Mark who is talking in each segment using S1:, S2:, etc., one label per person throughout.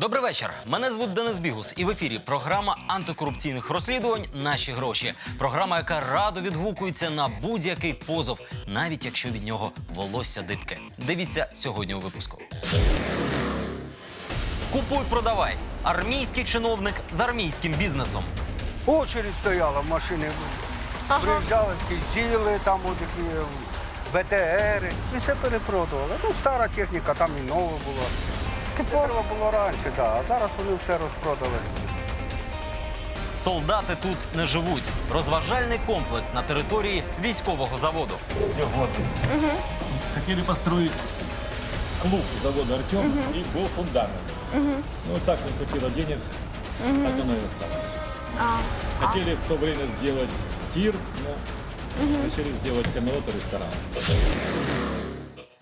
S1: Добрий вечір. Мене звуть Денис Бігус, і в ефірі програма антикорупційних розслідувань Наші гроші. Програма, яка радо відгукується на будь-який позов, навіть якщо від нього волосся дибке. Дивіться сьогодні у випуску. Купуй, продавай. Армійський чиновник з армійським бізнесом.
S2: Очередь стояла в машини. Приїжджали, зіли, там от такі е, БТРи. І все перепродували. Ну, стара техніка, там і нова була. Це треба було раніше, да. а зараз вони все розпродали.
S1: Солдати тут не живуть. Розважальний комплекс на території військового заводу.
S3: годы. Хотели построить клуб завода Артем и был фундамент. Ну так не хватило денег, так оно и осталось. Хотели в то время сделать тир, но решили сделать камелот и ресторан.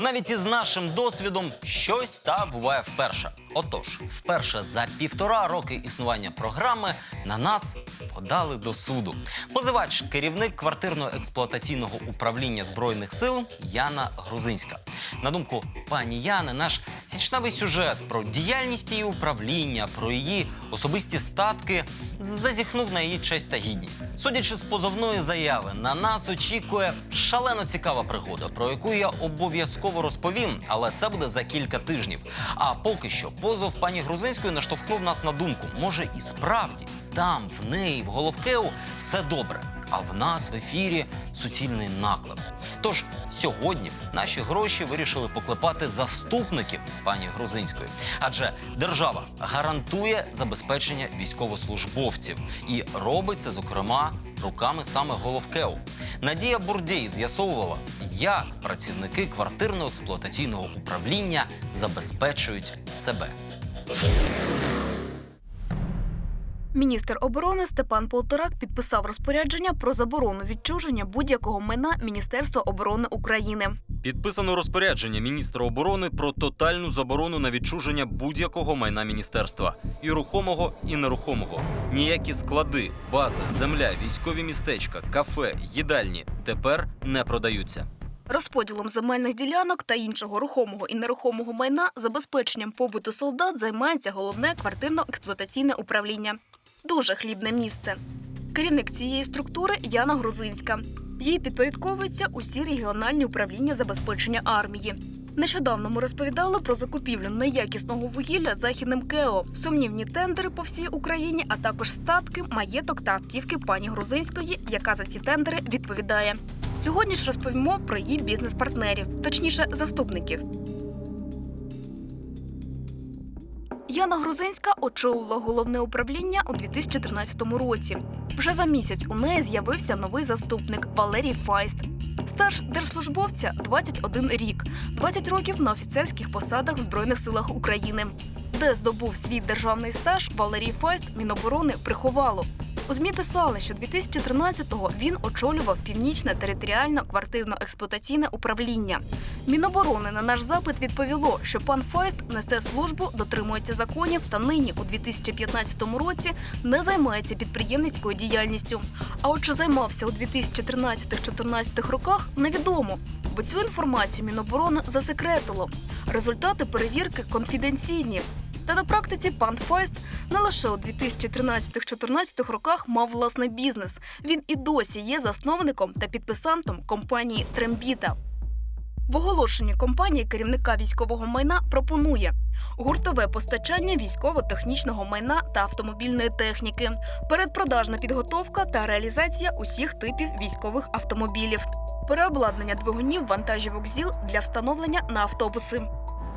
S1: Навіть із нашим досвідом щось та буває вперше. Отож, вперше за півтора роки існування програми на нас подали до суду. Позивач, керівник квартирно-експлуатаційного управління збройних сил Яна Грузинська. На думку пані Яни, наш січневий сюжет про діяльність її управління, про її особисті статки зазіхнув на її честь та гідність. Судячи з позовної заяви, на нас очікує шалено цікава пригода, про яку я обов'язково розповім, але це буде за кілька тижнів. А поки що позов пані Грузинської наштовхнув нас на думку. Може, і справді там, в неї, в Головкеу все добре. А в нас в ефірі суцільний наклеп. Тож сьогодні наші гроші вирішили поклепати заступників пані Грузинської, адже держава гарантує забезпечення військовослужбовців і робить це, зокрема, руками саме Головкеу. Надія Бурдій з'ясовувала, як працівники квартирно-експлуатаційного управління забезпечують себе.
S4: Міністр оборони Степан Полторак підписав розпорядження про заборону відчуження будь-якого майна Міністерства оборони України.
S1: Підписано розпорядження міністра оборони про тотальну заборону на відчуження будь-якого майна міністерства і рухомого, і нерухомого. Ніякі склади, бази, земля, військові містечка, кафе, їдальні тепер не продаються.
S4: Розподілом земельних ділянок та іншого рухомого і нерухомого майна забезпеченням побуту солдат займається головне квартирно-експлуатаційне управління. Дуже хлібне місце. Керівник цієї структури Яна Грузинська. Їй підпорядковуються усі регіональні управління забезпечення армії. Нещодавно ми розповідали про закупівлю неякісного вугілля західним КЕО, сумнівні тендери по всій Україні, а також статки, маєток та автівки пані Грузинської, яка за ці тендери відповідає. Сьогодні ж розповімо про її бізнес-партнерів, точніше, заступників. Яна Грузинська очолила головне управління у 2013 році. Вже за місяць у неї з'явився новий заступник Валерій Файст. Стаж держслужбовця 21 рік, 20 років на офіцерських посадах в Збройних силах України. Де здобув свій державний стаж, Валерій Файст Міноборони приховало. У ЗМІ писали, що 2013-го він очолював північне територіально квартирно-експлуатаційне управління. Міноборони на наш запит відповіло, що пан Файст несе службу, дотримується законів та нині у 2015 році не займається підприємницькою діяльністю. А от що займався у 2013-14 роках, невідомо. Бо цю інформацію Міноборони засекретило. Результати перевірки конфіденційні. Та на практиці пан Файст не лише у 2013-14 роках мав власний бізнес. Він і досі є засновником та підписантом компанії Трембіта. В оголошенні компанії керівника військового майна пропонує гуртове постачання військово-технічного майна та автомобільної техніки, передпродажна підготовка та реалізація усіх типів військових автомобілів, переобладнання двигунів вантажівок ЗІЛ для встановлення на автобуси.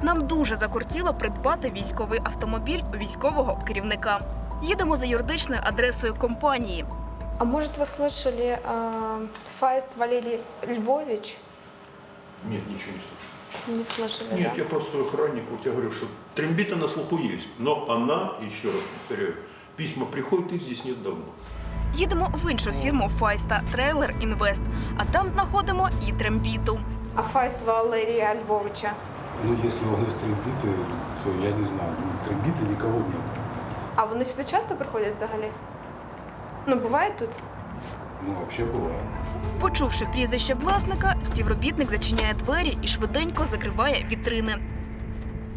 S4: Нам дуже закортіло придбати військовий автомобіль у військового керівника. Їдемо за юридичною адресою компанії.
S5: А может, вы слышали э, Фаист Валерий Львович?
S6: Нет, ничего не слышал.
S5: Не слышали,
S6: Нет,
S5: да?
S6: я просто охранник, вот я говорю, что трембита на слуху есть, но она, еще раз повторяю, Письма приходят, их здесь нет давно.
S4: Їдемо в іншу фірму Файста Трейлер Інвест, а там знаходимо і трембіту.
S5: А Файст Валерия Львовича?
S7: Ну, если он из трембиты, то я не знаю. Ну, трембиты никого нет.
S5: А вони сюди часто приходять взагалі? Ну, буває тут?
S7: Ну, вообще бывает.
S4: Почувши прізвище власника, співробітник зачиняє двері і швиденько закриває вітрини.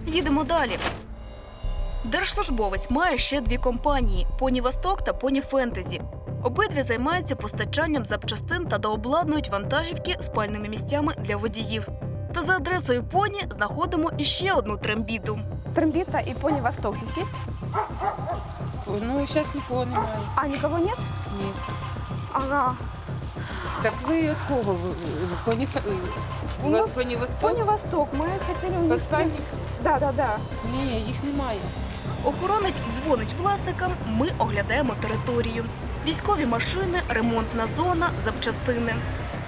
S4: Їдемо далі. Держслужбовець має ще дві компанії: Поні Восток та Поні Фентезі. Обидві займаються постачанням запчастин та дообладнують вантажівки спальними місцями для водіїв. Та за адресою поні знаходимо іще одну трембіту.
S5: Трембіта і Поні Восток здесь есть?
S8: Ну, зараз нікого немає.
S5: А, никого нет?
S8: Ні.
S5: Ага.
S8: Так ви від кого? Ви- ви- Поні, Фе- у
S5: Ну,
S8: вас Поні Восток?
S5: Поні Восток, ми хотіли у них...
S8: Поспальник?
S5: Да, да, да.
S8: Ні, їх немає.
S4: Охоронець дзвонить власникам. Ми оглядаємо територію. Військові машини, ремонтна зона, запчастини.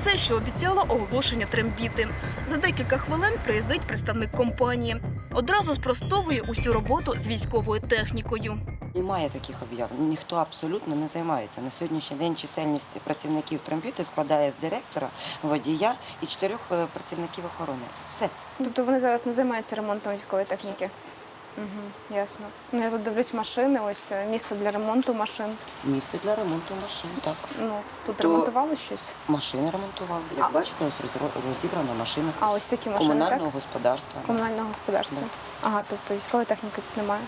S4: Все, що обіцяло оголошення трембіти. За декілька хвилин приїздить представник компанії. Одразу спростовує усю роботу з військовою технікою.
S9: Немає таких об'яв. Ніхто абсолютно не займається. На сьогоднішній день чисельність працівників трембіти складає з директора, водія і чотирьох е, працівників охорони. Все.
S5: Тобто вони зараз не займаються ремонтом військової техніки? Угу, ясно. Ну, я тут дивлюсь машини, ось е, місце для ремонту машин.
S9: Місце для ремонту машин. Так.
S5: Ну, тут
S9: То-
S5: ремонтували щось.
S9: Машини ремонтували. Як
S5: А-
S9: бачите, ось розібрана машина
S5: А ось такі машини,
S9: комунального
S5: так?
S9: господарства.
S5: Комунального господарства.
S9: Да.
S5: Ага, тобто військової техніки тут немає.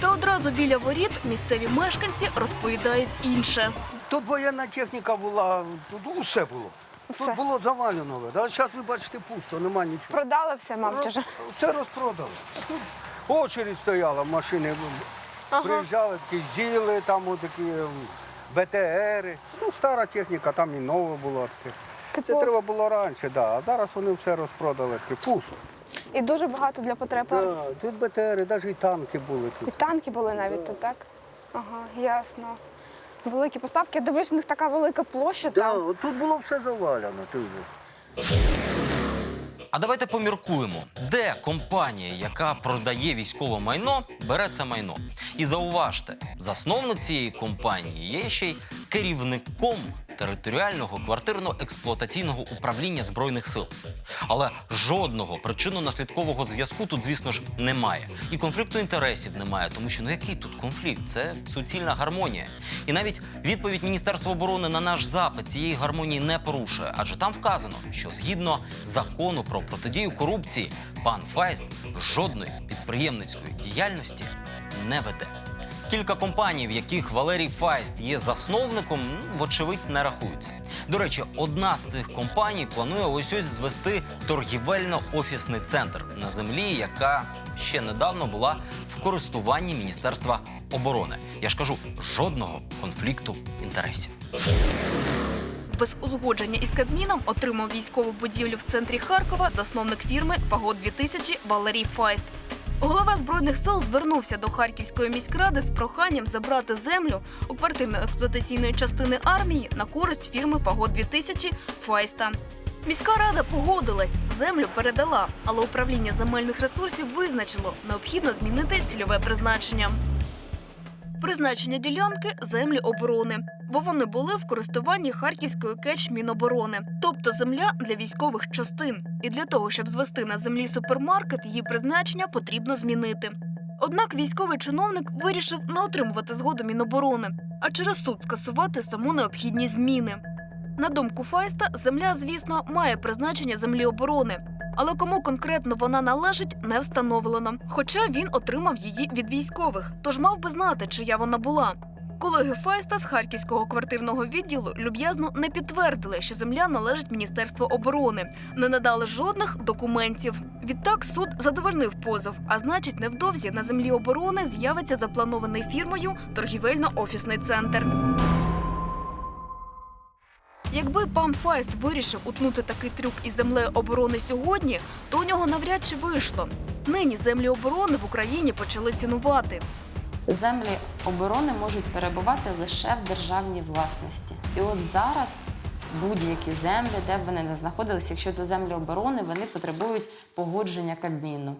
S4: Та одразу біля воріт місцеві мешканці розповідають інше.
S2: Тут воєнна техніка була, тут усе було.
S5: Все.
S2: Тут було завалено. А зараз ви бачите пусто, нема нічого.
S5: Продали все, мабуть, вже.
S2: Все розпродали. Тут очередь стояла, машини приїжджали, такі зіли, там такі БТРи. Ну, стара техніка, там і нова була. таке. Це
S5: Типу,
S2: треба було раніше, да. а зараз вони все розпродали. таке, Пусто.
S5: і дуже багато для потреб.
S2: Да, тут БТРи, навіть і танки були тут.
S5: І танки були навіть тут, так? Ага, ясно. Великі поставки. Я дивлюсь, у них така велика площа
S2: Да,
S5: там.
S2: от тут було все завалено. Же.
S1: А давайте поміркуємо, де компанія, яка продає військове майно, бере це майно. І зауважте, засновник цієї компанії є ще й керівником територіального квартирно-експлуатаційного управління збройних сил. Але жодного причинно-наслідкового зв'язку тут, звісно ж, немає. І конфлікту інтересів немає, тому що ну який тут конфлікт? Це суцільна гармонія. І навіть відповідь Міністерства оборони на наш запит цієї гармонії не порушує, адже там вказано, що згідно закону про протидію корупції, пан Файст жодної підприємницької діяльності не веде. Кілька компаній, в яких Валерій Файст є засновником, ну, вочевидь не рахуються. До речі, одна з цих компаній планує ось ось звести торгівельно-офісний центр на землі, яка ще недавно була в користуванні Міністерства оборони. Я ж кажу, жодного конфлікту інтересів.
S4: Без узгодження із Кабміном отримав військову будівлю в центрі Харкова засновник фірми Фагот 2000 Валерій Файст. Голова збройних сил звернувся до Харківської міськради з проханням забрати землю у квартирно-експлуатаційної частини армії на користь фірми Фаго 2000 Файста. Міська рада погодилась, землю передала, але управління земельних ресурсів визначило, необхідно змінити цільове призначення. Призначення ділянки землі оборони, бо вони були в користуванні Харківської кеч Міноборони, тобто земля для військових частин. І для того, щоб звести на землі супермаркет, її призначення потрібно змінити. Однак військовий чиновник вирішив не отримувати згоду Міноборони, а через суд скасувати саму необхідні зміни. На думку Файста, земля, звісно, має призначення землі оборони, але кому конкретно вона належить, не встановлено. Хоча він отримав її від військових, тож мав би знати, чия вона була. Колеги Файста з харківського квартирного відділу люб'язно не підтвердили, що земля належить Міністерству оборони, не надали жодних документів. Відтак суд задовольнив позов, а значить, невдовзі на землі оборони з'явиться запланований фірмою торгівельно-офісний центр. Якби пан Файст вирішив утнути такий трюк із землею оборони сьогодні, то у нього навряд чи вийшло. Нині землі оборони в Україні почали цінувати.
S10: Землі оборони можуть перебувати лише в державній власності. І от зараз будь-які землі, де б вони не знаходилися, якщо це землі оборони, вони потребують погодження Кабміну.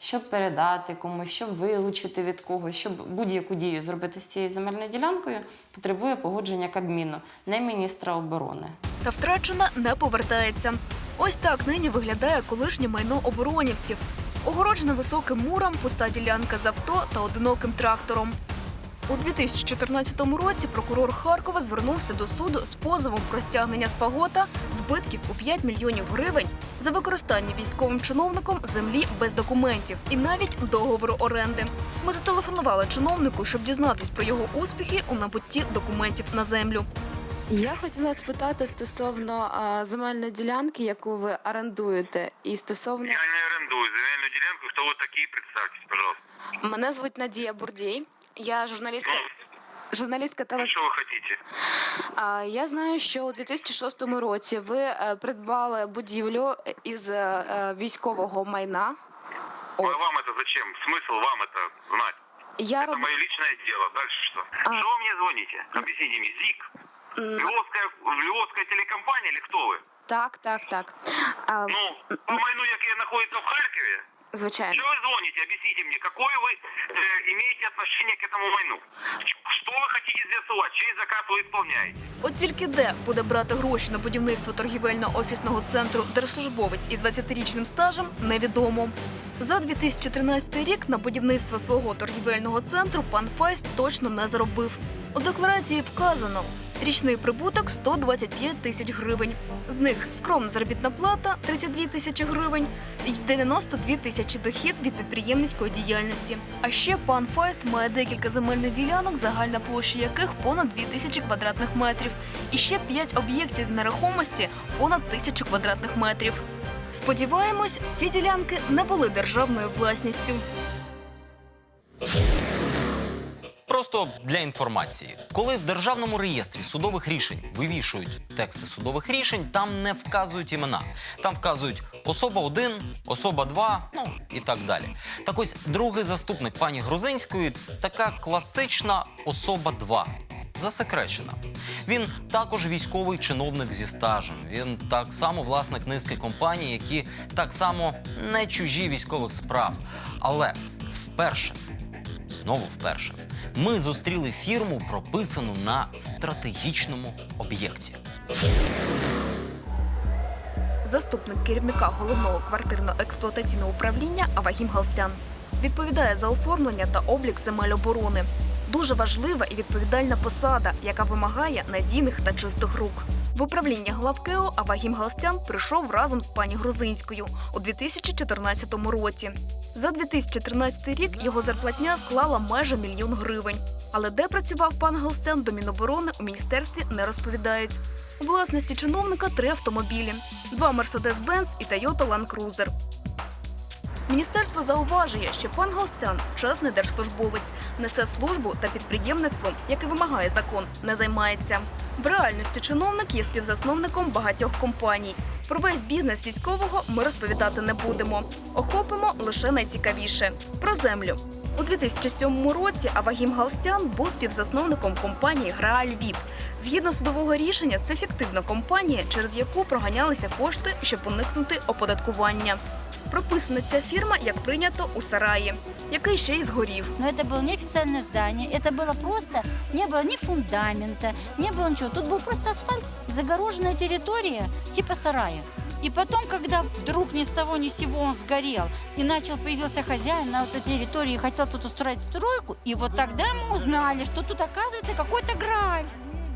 S10: Щоб передати комусь, щоб вилучити від когось, щоб будь-яку дію зробити з цією земельною ділянкою, потребує погодження Кабміну, не міністра оборони.
S4: Та втрачена не повертається. Ось так нині виглядає колишнє майно оборонівців. Огороджена високим муром, пуста ділянка з авто та одиноким трактором. У 2014 році прокурор Харкова звернувся до суду з позовом про стягнення з фагота збитків у 5 мільйонів гривень за використання військовим чиновником землі без документів і навіть договору оренди. Ми зателефонували чиновнику, щоб дізнатись про його успіхи у набутті документів на землю.
S5: Я хотіла спитати стосовно а, земельної ділянки, яку ви орендуєте, і стосовно
S6: Я не орендую земельную делянку. Кто вы такие, представьтесь, пожалуйста.
S5: мене звуть Надія Бурдій. Я журналістка.
S6: Ну,
S5: Журналістка теле...
S6: что вы хотите?
S5: А, Я знаю, що у 2006 році ви е, придбали будівлю із е, е, військового майна.
S6: А вам это зачем? Смысл вам это знать?
S5: Я
S6: Это
S5: роб...
S6: мое личное дело. Дальше что?
S5: А.
S6: Что вы мне звоните? Объясните мне. ЗИК? Львовская, Львовская телекомпания или кто вы?
S5: Так, так, так. А,
S6: Ну, по майну, яке находится в Харькове?
S5: звичайно.
S6: Что вы звоните? Объясните мне, какое вы э, имеете отношение к этому майну? Что вы хотите здесь сувать? Чей заказ вы исполняете?
S4: От тільки де буде брати гроші на будівництво торгівельно-офісного центру держслужбовець із 20-річним стажем, невідомо. За 2013 рік на будівництво свого торгівельного центру пан Файст точно не заробив. У декларації вказано річний прибуток 125 тисяч гривень. З них скромна заробітна плата 32 тисячі гривень і 92 тисячі дохід від підприємницької діяльності. А ще пан Файст має декілька земельних ділянок, загальна площа яких понад 2 тисячі квадратних метрів, і ще 5 об'єктів нерухомості понад тисячу квадратних метрів. Сподіваємось, ці ділянки не були державною власністю.
S1: Просто для інформації, коли в державному реєстрі судових рішень вивішують тексти судових рішень, там не вказують імена. Там вказують особа 1, особа 2, ну і так далі. Так ось другий заступник пані Грузинської така класична особа 2. Засекречена. Він також військовий чиновник зі стажем. Він так само власник низки компаній, які так само не чужі військових справ. Але вперше знову вперше. Ми зустріли фірму, прописану на стратегічному об'єкті.
S4: Заступник керівника головного квартирно-експлуатаційного управління Авагім Галстян відповідає за оформлення та облік земель оборони. Дуже важлива і відповідальна посада, яка вимагає надійних та чистих рук. В управління главкео Авагім Галстян прийшов разом з пані Грузинською у 2014 році. За 2013 рік його зарплатня склала майже мільйон гривень. Але де працював пан Галстян до Міноборони у міністерстві не розповідають. У власності чиновника три автомобілі: два Mercedes-Benz і Toyota Land Cruiser. Міністерство зауважує, що пан Галстян чесний держслужбовець, несе службу та підприємництвом, яке вимагає закон, не займається. В реальності чиновник є співзасновником багатьох компаній. Про весь бізнес військового ми розповідати не будемо. Охопимо лише найцікавіше про землю. У 2007 році Авагім Галстян був співзасновником компанії Грааль Віп. Згідно судового рішення, це фіктивна компанія, через яку проганялися кошти, щоб уникнути оподаткування Прописана ця фірма, як прийнято у сараї, який ще й згорів.
S11: Но это было неофициальное здание, это было просто, не было ни фундамента, не было ничего. Тут был просто асфальт, загороженная территория, типа сарая. И потом, когда вдруг ни с того ни с сего он сгорел, и начал появился хозяин на этой территории и хотел тут устроить стройку, и вот тогда мы узнали, что тут оказывается какой-то граль.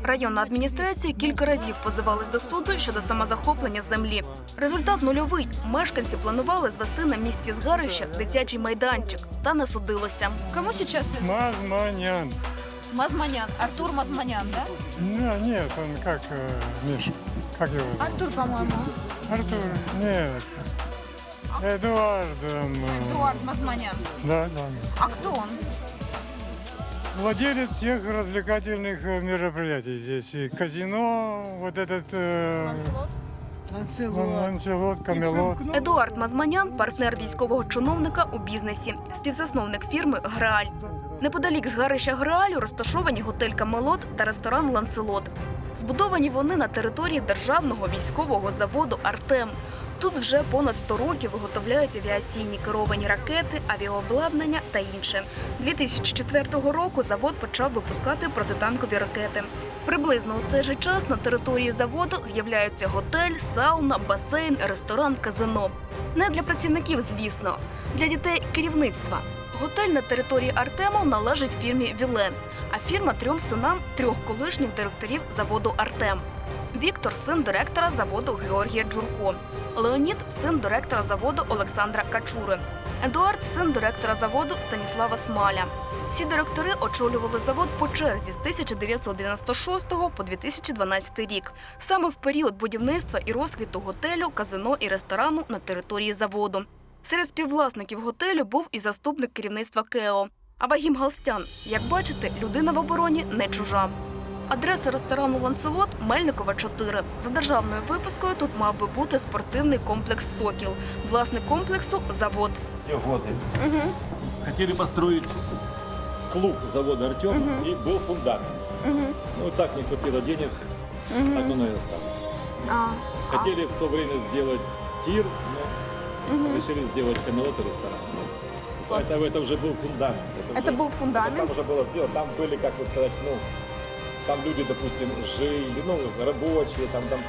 S4: Районна адміністрація кілька разів позивалась до суду щодо самозахоплення землі. Результат нульовий. Мешканці планували звести на місці згарища дитячий майданчик, та не судилося.
S5: Кому сейчас
S7: Мазманян.
S5: Мазманян? Артур Мазманян, да?
S7: Да, нет, он как, Миша, как его зовут?
S5: Артур, по-моему.
S7: Артур, нет. Эдуард.
S5: Мазманян.
S7: Да, да.
S5: А кто он?
S7: Владелец всех развлекательных э, мероприятий здесь. И казино, вот этот... Э, Лан- Ланселот, Камелот.
S4: Едуард Мазманян партнер військового чиновника у бізнесі, співзасновник фірми Грааль. Неподалік згарища Граалю розташовані готель Камелот та ресторан Ланцелот. Збудовані вони на території державного військового заводу Артем. Тут вже понад 100 років виготовляють авіаційні керовані ракети, авіаобладнання та інше. 2004 року завод почав випускати протитанкові ракети. Приблизно у цей же час на території заводу з'являються готель, сауна, басейн, ресторан, казино. Не для працівників, звісно, для дітей керівництва. Готель на території Артему належить фірмі Вілен, а фірма трьом синам трьох колишніх директорів заводу Артем. Віктор син директора заводу Георгія Джурко. Леонід син директора заводу Олександра Качури. Едуард син директора заводу Станіслава Смаля. Всі директори очолювали завод по черзі з 1996 по 2012 рік, саме в період будівництва і розквіту готелю, казино і ресторану на території заводу. Серед співвласників готелю був і заступник керівництва КЕО. А Вагім Галстян, як бачите, людина в обороні не чужа. Адреса ресторану Ланселот Мельникова 4. За державною випискою тут мав би бути спортивний комплекс Сокіл. Власник комплексу завод.
S3: Те годы хотели построить клуб завода Артем, и был фундамент. Ну, так не хватило денег, так оно и осталось. Хотели в то время сделать тир, но решили сделать камелот и ресторан. Ну, это, это уже был фундамент.
S5: Это
S3: уже-
S5: был фундамент?
S3: Там уже было сделано, там были, как бы сказать, ну, там люди, допустим, жили, ну, рабочие, там, там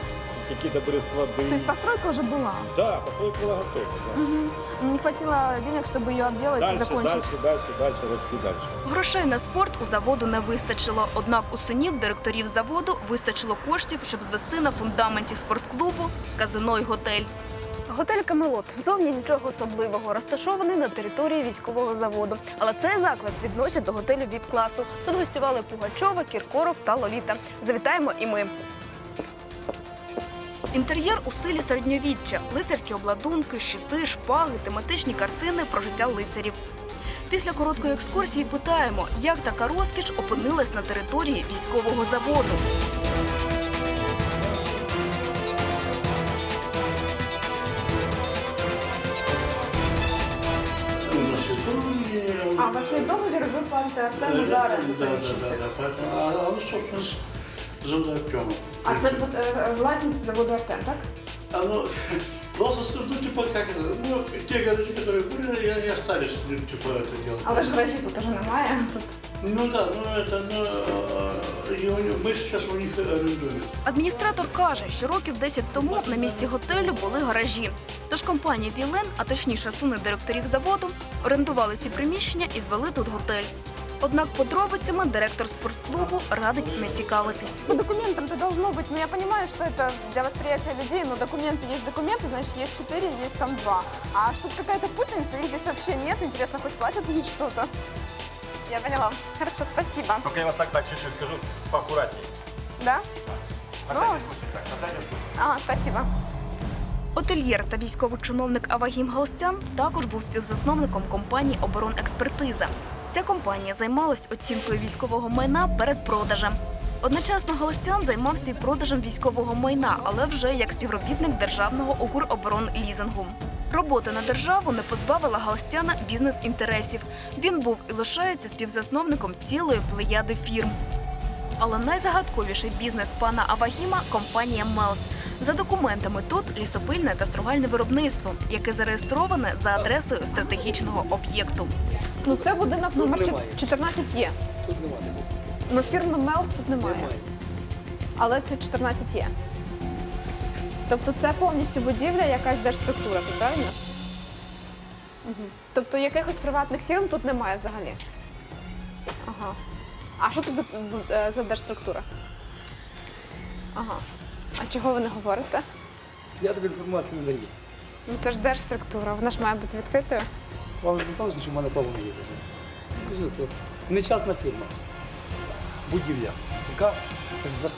S3: какие-то были склады.
S5: То есть постройка уже была?
S3: Да, постройка была готова. да.
S5: Мгм. Не хватило денег, чтобы ее обделать и
S3: Дальше,
S5: закончить.
S3: дальше, дальше, дальше, расти дальше.
S4: Грошей на спорт у заводу не вистачило. Однак у синів директорів заводу вистачило коштів, щоб звести на фундаменті спортклубу казино й готель. Готель Камелот зовні нічого особливого, розташований на території військового заводу. Але цей заклад відносять до готелю ВІП-класу. Тут гостювали Пугачова, Кіркоров та Лоліта. Завітаємо і ми. Інтер'єр у стилі середньовіччя, лицарські обладунки, щити, шпаги, тематичні картини про життя лицарів. Після короткої екскурсії питаємо, як така розкіш опинилась на території військового заводу.
S5: Вас є договір, ви платите Артему за оренду Так,
S12: А, а ну, собственно, заводу Артема.
S5: А це е, власність заводу Артем, так?
S12: Оно, власне, ну, типа, как, это, ну, те гаражи, которые были, и они остались, ну, типа, это дело.
S5: Але ж гаражів тут уже немає. Тут
S12: Ну да, ну это, ну, э, и у него- мы сейчас у них арендуем.
S4: Адміністратор каже, що років 10 тому на місці готелю були гаражі. Тож компанія Вілен, а точніше сини директорів заводу, орендували ці приміщення і звели тут готель. Однак подробицями директор спортклубу радить не цікавитись.
S5: По документам это должно быть, но я понимаю, что это для восприятия людей, но документы есть документы, значит, есть четыре, есть там два. А что-то какая-то путаница, их здесь вообще нет, интересно, хоть платят ей что-то? Я поняла. Хорошо, спасибо.
S3: Только я вас так, так чуть-чуть скажу, поаккуратнее.
S5: Да?
S3: На
S5: Ну.
S3: всякий случай, так, на всякий случай.
S5: Ага, спасибо.
S4: Отельєр та військовий чиновник Авагім Галстян також був співзасновником компанії Оборонекспертиза. Ця компанія займалась оцінкою військового майна перед продажем. Одночасно Галстян займався і продажем військового майна, але вже як співробітник державного Укроборонлізингу. Робота на державу не позбавила Галстяна бізнес-інтересів. Він був і лишається співзасновником цілої плеяди фірм. Але найзагадковіший бізнес пана Авагіма компанія Мелс. За документами тут лісопильне та стругальне виробництво, яке зареєстроване за адресою стратегічного об'єкту.
S5: Ну це будинок номер
S13: немає.
S5: 14 є.
S13: Тут немає.
S5: Ну фірми Мелс тут немає. Але це 14 є. Тобто це повністю будівля, якась держструктура, тут, правильно? Угу. Тобто якихось приватних фірм тут немає взагалі. Ага. А що тут за, е, за держструктура? Ага. А чого ви не говорите?
S13: Я тобі інформацію не даю.
S5: Ну це ж держструктура, вона ж має бути відкритою.
S13: Вам ж не що в мене право не є. Кажу, Це не частна фірма. Будівля, яка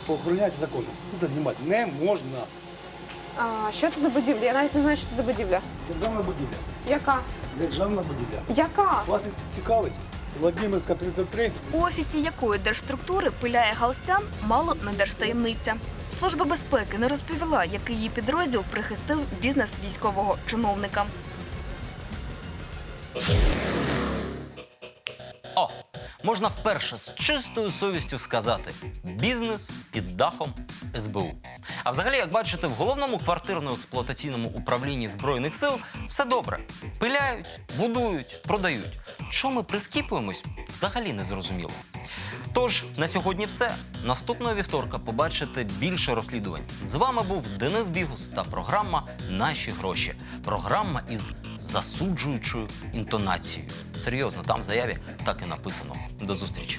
S13: охороняється законом. Тут знімати не можна.
S5: А, що це за будівля? Я навіть не знаю, що це за будівля.
S13: Державна будівля.
S5: Яка?
S13: Державна будівля.
S5: Яка?
S13: Вас цікавить? Владимирська 33.
S4: У офісі якої держструктури пиляє Галстян, мало не держтаємниця. Служба безпеки не розповіла, який її підрозділ прихистив бізнес військового чиновника.
S1: О, можна вперше з чистою совістю сказати: бізнес під дахом СБУ. А взагалі, як бачите, в головному квартирно-експлуатаційному управлінні збройних сил все добре. Пиляють, будують, продають. Що ми прискіпуємось, взагалі не зрозуміло. Тож на сьогодні все. Наступного вівторка побачите більше розслідувань. З вами був Денис Бігус та програма Наші гроші. Програма із засуджуючою інтонацією. Серйозно, там в заяві так і написано. До зустрічі.